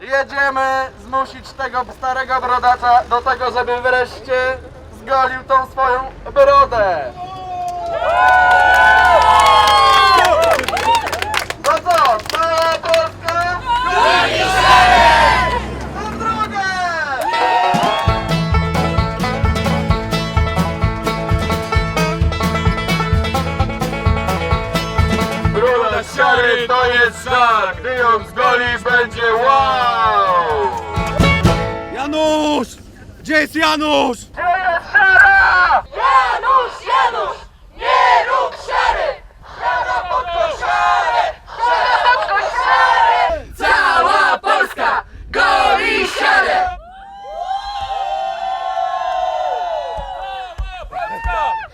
jedziemy zmusić tego starego brodacza do tego, żeby wreszcie zgolił tą swoją brodę. Broda siary to jest znak, gdy ją zgolisz będzie wow! Janusz! Gdzie jest Janusz? Gdzie jest szara? Janusz, Janusz, nie rób siary! Siara pod koszarę! Siara pod koszarę! Cała Polska goli siarę!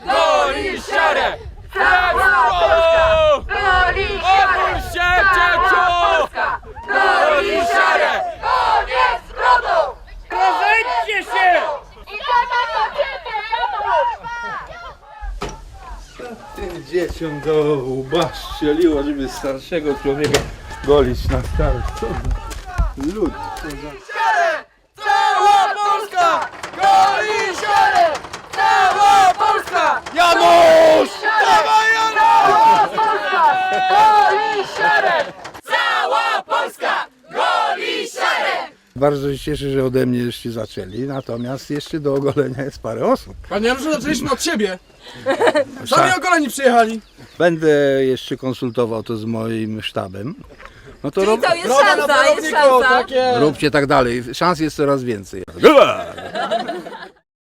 Goli siarę! Cała Polska goli siarę! Cała Polska goli siarę! Koniec z brodą! Rozejdźcie się! I tata do ciebie, Janusz! Tym dzieciom do łba strzeliło, żeby starszego człowieka golić na za lud. Cała Polska goli siarę! Cała Polska Janusz! Dawaj Cała Polska goli siarę! Cała Polska goli siarę! Bardzo się cieszę, że ode mnie jeszcze zaczęli, natomiast jeszcze do ogolenia jest parę osób. Panie Januszu, zaczęliśmy od siebie. Sami ogoleni przyjechali. Będę jeszcze konsultował to z moim sztabem. No to rob, To jest na szansa, jest szansa. takie. róbcie tak dalej. Szans jest coraz więcej.